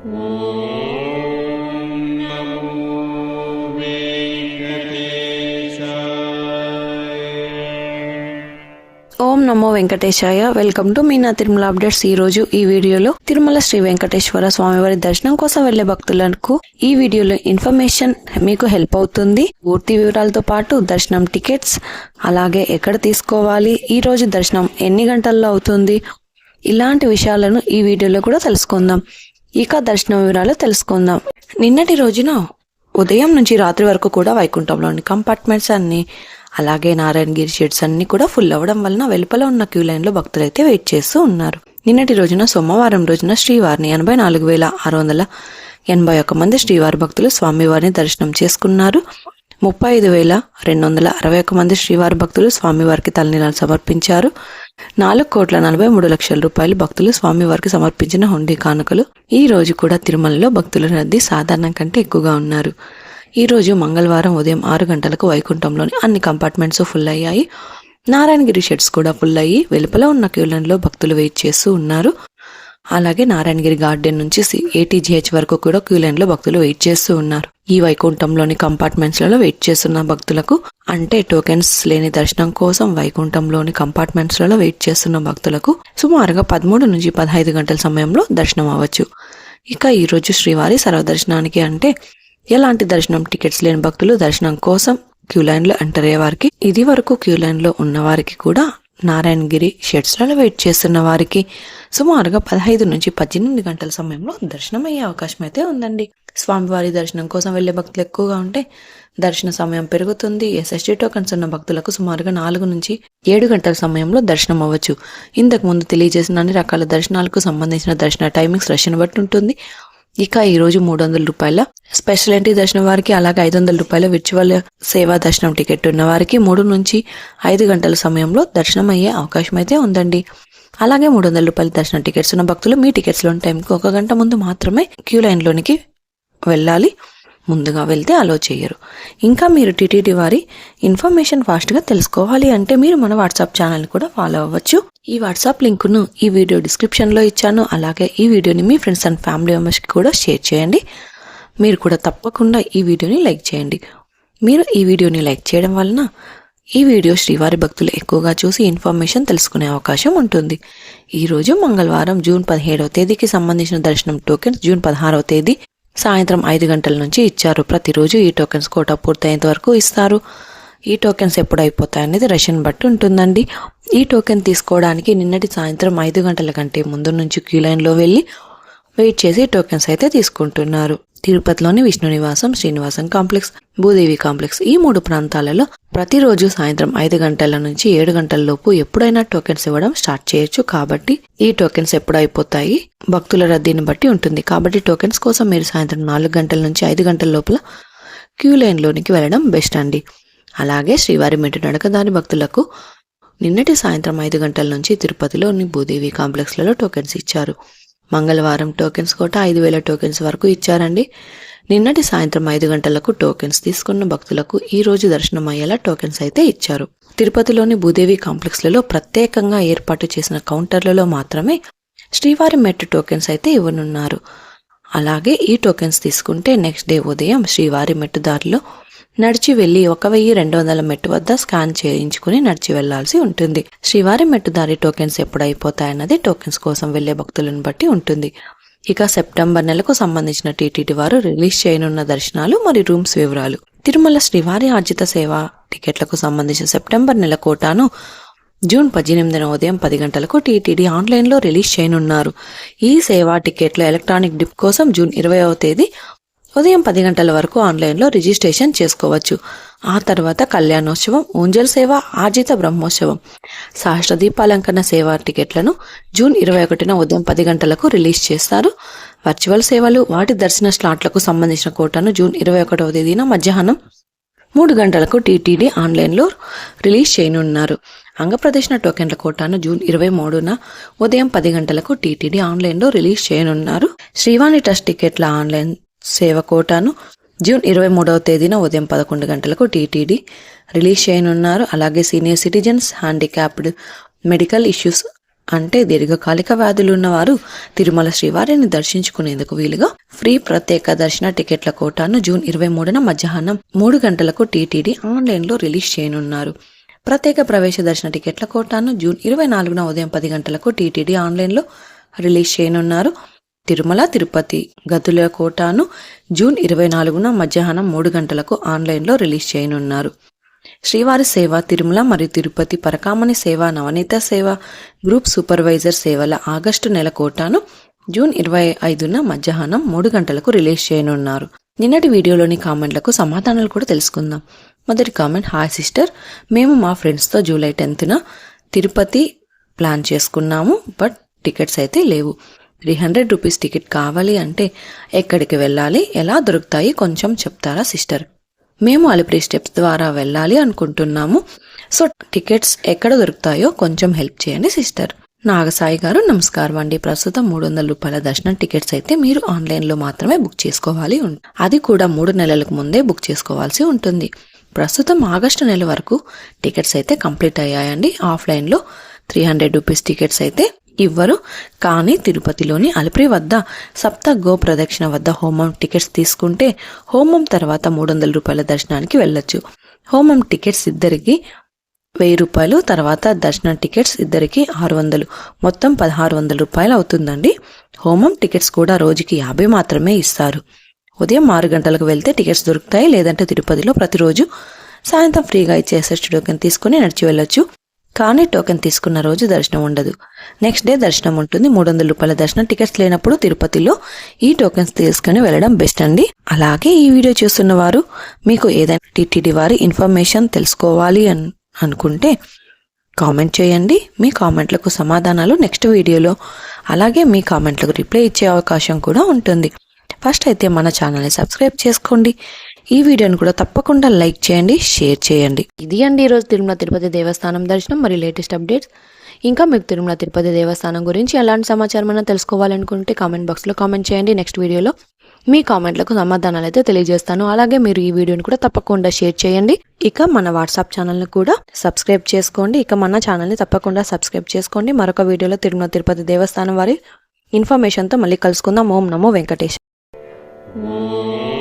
ఓం నమో వెంకటేశాయ. Welcome to Meena Tirumala updates. ఈ రోజు ఈ వీడియోలో తిరుమల శ్రీ వెంకటేశ్వర స్వామివారి దర్శనం కోసం వెళ్ళే భక్తులకు ఈ వీడియోలో ఇన్ఫర్మేషన్ మీకు హెల్ప్ అవుతుంది. పూర్తి వివరాలతో పాటు దర్శనం టికెట్స్ అలాగే ఎక్కడ తీసుకోవాలి ఈ రోజు దర్శనం ఎన్ని గంటల్లో అవుతుంది ఇలాంటి విషయాలను ఈ వీడియోలో కూడా తెలుసుకుందాం. ఇక దర్శనం వివరాలు తెలుసుకుందాం. నిన్నటి రోజున ఉదయం నుంచి రాత్రి వరకు కూడా వైకుంఠంలోని కంపార్ట్మెంట్స్ అన్ని అలాగే నారాయణగిరి షెడ్స్ అన్ని కూడా ఫుల్ అవ్వడం వలన వెలుపల ఉన్న క్యూ లైన్లో భక్తులైతే వెయిట్ చేస్తూ ఉన్నారు. నిన్నటి రోజున సోమవారం రోజున శ్రీవారిని ఎనభై నాలుగు వేల ఆరు వందల ఎనభై ఒక్క మంది శ్రీవారి భక్తులు స్వామివారిని దర్శనం చేసుకున్నారు. ముప్పై ఐదు వేల రెండు వందల అరవై ఒక్క మంది శ్రీవారి భక్తులు స్వామివారికి తలనీలాలు సమర్పించారు. నాలుగు కోట్ల నలభై మూడు లక్షల రూపాయలు భక్తులు స్వామివారికి సమర్పించిన హుండీ కానుకలు. ఈ రోజు కూడా తిరుమలలో భక్తుల రద్దీ సాధారణం కంటే ఎక్కువగా ఉన్నారు. ఈ రోజు మంగళవారం ఉదయం ఆరు గంటలకు వైకుంఠంలోని అన్ని కంపార్ట్మెంట్స్ ఫుల్ అయ్యాయి. నారాయణగిరి షెడ్స్ కూడా ఫుల్ అయ్యి వెలుపల ఉన్న క్యూలన్లో భక్తులు వెయిట్ చేస్తూ ఉన్నారు. అలాగే నారాయణగిరి గార్డెన్ నుంచి ఏటీజీహెచ్ వరకు కూడా క్యూ లైన్లో భక్తులు వెయిట్ చేస్తూ ఉన్నారు. ఈ వైకుంఠంలోని కంపార్ట్మెంట్స్లలో వెయిట్ చేస్తున్న భక్తులకు అంటే టోకెన్స్ లేని దర్శనం కోసం వైకుంఠంలోని కంపార్ట్మెంట్స్లలో వెయిట్ చేస్తున్న భక్తులకు సుమారుగా పదమూడు నుంచి పదహైదు గంటల సమయంలో దర్శనం అవ్వచ్చు. ఇక ఈ రోజు శ్రీవారి సర్వదర్శనానికి అంటే ఎలాంటి దర్శనం టికెట్స్ లేని భక్తులు దర్శనం కోసం క్యూ లైన్లో ఎంటర్ అయ్యే వారికి ఇది వరకు క్యూ లైన్లో ఉన్న వారికి కూడా నారాయణగిరి షెడ్స్లలో వెయిట్ చేస్తున్న వారికి సుమారుగా పదహైదు నుంచి పద్దెనిమిది గంటల సమయంలో దర్శనం అయ్యే అవకాశం అయితే ఉందండి. స్వామివారి దర్శనం కోసం వెళ్ళే భక్తులు ఎక్కువగా ఉంటే దర్శన సమయం పెరుగుతుంది. ఎస్ఎస్టీ టోకన్స్ ఉన్న భక్తులకు సుమారుగా నాలుగు నుంచి ఏడు గంటల సమయంలో దర్శనం అవ్వచ్చు. ఇంతకు ముందు తెలియజేసిన అన్ని రకాల దర్శనాలకు సంబంధించిన దర్శన టైమింగ్స్ రష్యను బట్టి ఉంటుంది. ఇక ఈ రోజు మూడు వందల రూపాయల స్పెషల్ ఎంట్రీ దర్శనం వారికి అలాగే ఐదు వందల రూపాయల విర్చువల్ సేవా దర్శనం టికెట్ ఉన్న వారికి మూడు నుంచి ఐదు గంటల సమయంలో దర్శనం అయ్యే అవకాశం అయితే ఉందండి. అలాగే మూడు వందల రూపాయల దర్శనం టికెట్స్ ఉన్న భక్తులు మీ టికెట్స్లోని టైంకి ఒక గంట ముందు మాత్రమే క్యూ లైన్లోనికి వెళ్ళాలి. ముందుగా వెళ్తే అలో చేయరు. ఇంకా మీరు టీటీడీ వారి ఇన్ఫర్మేషన్ ఫాస్ట్గా తెలుసుకోవాలి అంటే మీరు మన వాట్సాప్ ఛానల్ కూడా ఫాలో అవ్వచ్చు. ఈ వాట్సాప్ లింకును ఈ వీడియో డిస్క్రిప్షన్లో ఇచ్చాను. అలాగే ఈ వీడియోని మీ ఫ్రెండ్స్ అండ్ ఫ్యామిలీ మెంబర్స్కి కూడా షేర్ చేయండి. మీరు కూడా తప్పకుండా ఈ వీడియోని లైక్ చేయండి. మీరు ఈ వీడియోని లైక్ చేయడం వలన ఈ వీడియో శ్రీవారి భక్తులు ఎక్కువగా చూసి ఇన్ఫర్మేషన్ తెలుసుకునే అవకాశం ఉంటుంది. ఈరోజు మంగళవారం జూన్ పదిహేడవ తేదీకి సంబంధించిన దర్శనం టోకెన్స్ జూన్ పదహారవ తేదీ. సాయంత్రం ఐదు గంటల నుంచి ఇచ్చారు. ప్రతిరోజు ఈ టోకెన్స్ కోటా పూర్తయ్యేంత వరకు ఇస్తారు. ఈ టోకెన్స్ ఎప్పుడు అయిపోతాయి అనేది రష్యన్ బట్టి ఉంటుందండి. ఈ టోకెన్ తీసుకోవడానికి నిన్నటి సాయంత్రం ఐదు గంటల కంటే ముందు నుంచి క్యూ లైన్లో వెళ్ళి వెయిట్ చేసి టోకెన్స్ అయితే తీసుకుంటున్నారు. తిరుపతిలోని విష్ణు నివాసం శ్రీనివాసం కాంప్లెక్స్ భూదేవి కాంప్లెక్స్ ఈ మూడు ప్రాంతాలలో ప్రతిరోజు సాయంత్రం ఐదు గంటల నుంచి ఏడు గంటల లోపు ఎప్పుడైనా టోకెన్స్ ఇవ్వడం స్టార్ట్ చేయొచ్చు. కాబట్టి ఈ టోకెన్స్ ఎప్పుడు అయిపోతాయి? భక్తుల రద్దీని బట్టి ఉంటుంది. కాబట్టి టోకెన్స్ కోసం మీరు సాయంత్రం నాలుగు గంటల నుంచి ఐదు గంటల లోపల క్యూ లైన్లోనికి వెళ్ళడం బెస్ట్ అండి. అలాగే శ్రీవారి మెట్టు నడక దాని భక్తులకు నిన్నటి సాయంత్రం ఐదు గంటల నుంచి తిరుపతిలోని భూదేవి కాంప్లెక్స్లలో టోకెన్స్ ఇచ్చారు. మంగళవారం టోకెన్స్ కోట ఐదు వేల టోకెన్స్ వరకు ఇచ్చారండి. నిన్నటి సాయంత్రం ఐదు గంటలకు టోకెన్స్ తీసుకున్న భక్తులకు ఈ రోజు దర్శనం అయ్యేలా టోకెన్స్ అయితే ఇచ్చారు. తిరుపతిలోని భూదేవి కాంప్లెక్స్లలో ప్రత్యేకంగా ఏర్పాటు చేసిన కౌంటర్లలో మాత్రమే శ్రీవారి మెట్టు టోకెన్స్ అయితే ఇవ్వనున్నారు. అలాగే ఈ టోకెన్స్ తీసుకుంటే నెక్స్ట్ డే ఉదయం శ్రీవారి మెట్టు దారిలో నడిచి వెళ్ళి ఒక వెయ్యి రెండు వందల మెట్టు వద్ద స్కాన్ చేయించుకుని నడిచి వెళ్ళాల్సి ఉంటుంది. శ్రీవారి మెట్టు దారి టోకెన్స్ ఎప్పుడు అయిపోతాయన్నది టోకెన్స్ కోసం వెళ్ళే భక్తులను బట్టి ఉంటుంది. ఇక సెప్టెంబర్ నెలకు సంబంధించిన టీటీడీ వారు రిలీజ్ చేయనున్న దర్శనాలు మరియు రూమ్స్ వివరాలు. తిరుమల శ్రీవారి ఆర్జిత సేవ టికెట్లకు సంబంధించిన సెప్టెంబర్ నెల కోటాను జూన్ పద్దెనిమిదిన ఉదయం పది గంటలకు టీటీడీ ఆన్లైన్లో రిలీజ్ చేయనున్నారు. ఈ సేవా టికెట్ల ఎలక్ట్రానిక్ డిప్ కోసం జూన్ ఇరవైవ తేదీ ఉదయం పది గంటల వరకు ఆన్లైన్లో రిజిస్ట్రేషన్ చేసుకోవచ్చు. ఆ తర్వాత కళ్యాణోత్సవం ఊంజల్ సేవ ఆర్జిత బ్రహ్మోత్సవం. సహస్ర దీపాలంకరణ సేవ టికెట్లను జూన్ ఇరవై ఒకటిన ఉదయం పది గంటలకు రిలీజ్ చేస్తారు. వర్చువల్ సేవలు వాటి దర్శన స్లాట్లకు సంబంధించిన కోటాను జూన్ ఇరవై ఒకటవ తేదీన మధ్యాహ్నం మూడు గంటలకు టీటీడీ ఆన్లైన్లో రిలీజ్ చేయనున్నారు. అంగప్రదర్శన టోకెన్ల కోటాను జూన్ ఇరవై మూడున ఉదయం పది గంటలకు టీటీడీ ఆన్లైన్లో రిలీజ్ చేయనున్నారు. శ్రీవాణి ట్రస్ట్ టికెట్ల ఆన్లైన్ సేవ కోటాను జూన్ ఇరవై మూడవ తేదీన ఉదయం పదకొండు గంటలకు టీటీడీ రిలీజ్ చేయనున్నారు. అలాగే senior citizens handicapped medical issues అంటే దీర్ఘకాలిక వ్యాధులు ఉన్నవారు తిరుమల శ్రీవారిని దర్శించుకునేందుకు వీలుగా ఫ్రీ ప్రత్యేక దర్శన టికెట్ల కోటాను జూన్ ఇరవై మూడున మధ్యాహ్నం మూడు గంటలకు టీటీడీ ఆన్లైన్లో రిలీజ్ చేయనున్నారు. ప్రత్యేక ప్రవేశ దర్శన టికెట్ల కోటాను జూన్ ఇరవై నాలుగున ఉదయం పది గంటలకు టీటీడీ ఆన్లైన్లో రిలీజ్ చేయనున్నారు. తిరుమల తిరుపతి గదుల కోటాను జూన్ ఇరవై నాలుగున మధ్యాహ్నం మూడు గంటలకు ఆన్లైన్లో రిలీజ్ చేయనున్నారు. శ్రీవారి సేవ తిరుమల మరియు తిరుపతి పరకామణి సేవ నవనీత సేవ గ్రూప్ సూపర్వైజర్ సేవల ఆగస్టు నెల కోటాను జూన్ ఇరవై ఐదున మధ్యాహ్నం మూడు గంటలకు రిలీజ్ చేయనున్నారు. నిన్నటి వీడియోలోని కామెంట్లకు సమాధానాలు కూడా తెలుసుకుందాం. మొదటి కామెంట్ హాయ్ సిస్టర్ మేము మా ఫ్రెండ్స్తో జూలై టెన్త్న తిరుపతి ప్లాన్ చేసుకున్నాము బట్ టికెట్స్ అయితే లేవు. త్రీ హండ్రెడ్ రూపీస్ టికెట్ కావాలి అంటే ఎక్కడికి వెళ్ళాలి ఎలా దొరుకుతాయి కొంచెం చెప్తారా సిస్టర్ మేము అలిపిరి స్టెప్స్ ద్వారా వెళ్ళాలి అనుకుంటున్నాము. సో టికెట్స్ ఎక్కడ దొరుకుతాయో కొంచెం హెల్ప్ చేయండి సిస్టర్ నాగసాయి గారు నమస్కారం అండి. ప్రస్తుతం మూడు వందల రూపాయల దర్శనం టికెట్స్ అయితే మీరు ఆన్లైన్లో మాత్రమే బుక్ చేసుకోవాలి అది కూడా మూడు నెలలకు ముందే బుక్ చేసుకోవాల్సి ఉంటుంది. ప్రస్తుతం ఆగస్టు నెల వరకు టికెట్స్ అయితే కంప్లీట్ అయ్యాయండి. ఆఫ్లైన్లో త్రీ హండ్రెడ్ రూపీస్ టికెట్స్ అయితే ఇవ్వరు. కానీ తిరుపతిలోని అలిపిరి వద్ద సప్త గో ప్రదక్షిణ వద్ద హోమం టికెట్స్ తీసుకుంటే హోమం తర్వాత మూడు వందల రూపాయల దర్శనానికి వెళ్ళొచ్చు. హోమం టికెట్స్ ఇద్దరికి వెయ్యి రూపాయలు తర్వాత దర్శనం టికెట్స్ ఇద్దరికి ఆరు వందలు మొత్తం పదహారు వందల రూపాయలు అవుతుందండి. హోమం టికెట్స్ కూడా రోజుకి యాభై మాత్రమే ఇస్తారు. ఉదయం ఆరు గంటలకు వెళ్తే టికెట్స్ దొరుకుతాయి లేదంటే తిరుపతిలో ప్రతిరోజు సాయంత్రం ఫ్రీగా ఇచ్చే ఎస్ఎస్ టోకెన్ తీసుకుని నడిచి వెళ్ళొచ్చు. కానీ టోకెన్ తీసుకున్న రోజు దర్శనం ఉండదు. నెక్స్ట్ డే దర్శనం ఉంటుంది. మూడు వందల రూపాయల దర్శనం టికెట్స్ లేనప్పుడు తిరుపతిలో ఈ టోకెన్స్ తీసుకుని వెళ్ళడం బెస్ట్ అండి. అలాగే ఈ వీడియో చూస్తున్న వారు మీకు ఏదైనా టీటీడీ వారి ఇన్ఫర్మేషన్ తెలుసుకోవాలి అని అనుకుంటే కామెంట్ చేయండి. మీ కామెంట్లకు సమాధానాలు నెక్స్ట్ వీడియోలో. అలాగే మీ కామెంట్లకు రిప్లై ఇచ్చే అవకాశం కూడా ఉంటుంది. ఫస్ట్ అయితే మన ఛానల్ని సబ్స్క్రైబ్ చేసుకోండి. ఈ వీడియోని కూడా తప్పకుండా లైక్ చేయండి షేర్ చేయండి. ఇది అండి ఈరోజు తిరుమల తిరుపతి దేవస్థానం దర్శనం మరి లేటెస్ట్ అప్డేట్స్. ఇంకా మీకు తిరుమల తిరుపతి దేవస్థానం గురించి ఎలాంటి సమాచారం అయినా తెలుసుకోవాలనుకుంటే కామెంట్ బాక్స్లో కామెంట్ చేయండి. నెక్స్ట్ వీడియోలో మీ కామెంట్లకు సమాధానాలు అయితే తెలియజేస్తాను. అలాగే మీరు ఈ వీడియోని కూడా తప్పకుండా షేర్ చేయండి. ఇక మన వాట్సాప్ ఛానల్ని కూడా సబ్స్క్రైబ్ చేసుకోండి. ఇక మన ఛానల్ని తప్పకుండా సబ్స్క్రైబ్ చేసుకోండి. మరొక వీడియోలో తిరుమల తిరుపతి దేవస్థానం వారి ఇన్ఫర్మేషన్తో మళ్ళీ కలుసుకుందాం. ఓం నమో వెంకటేష్ ఓం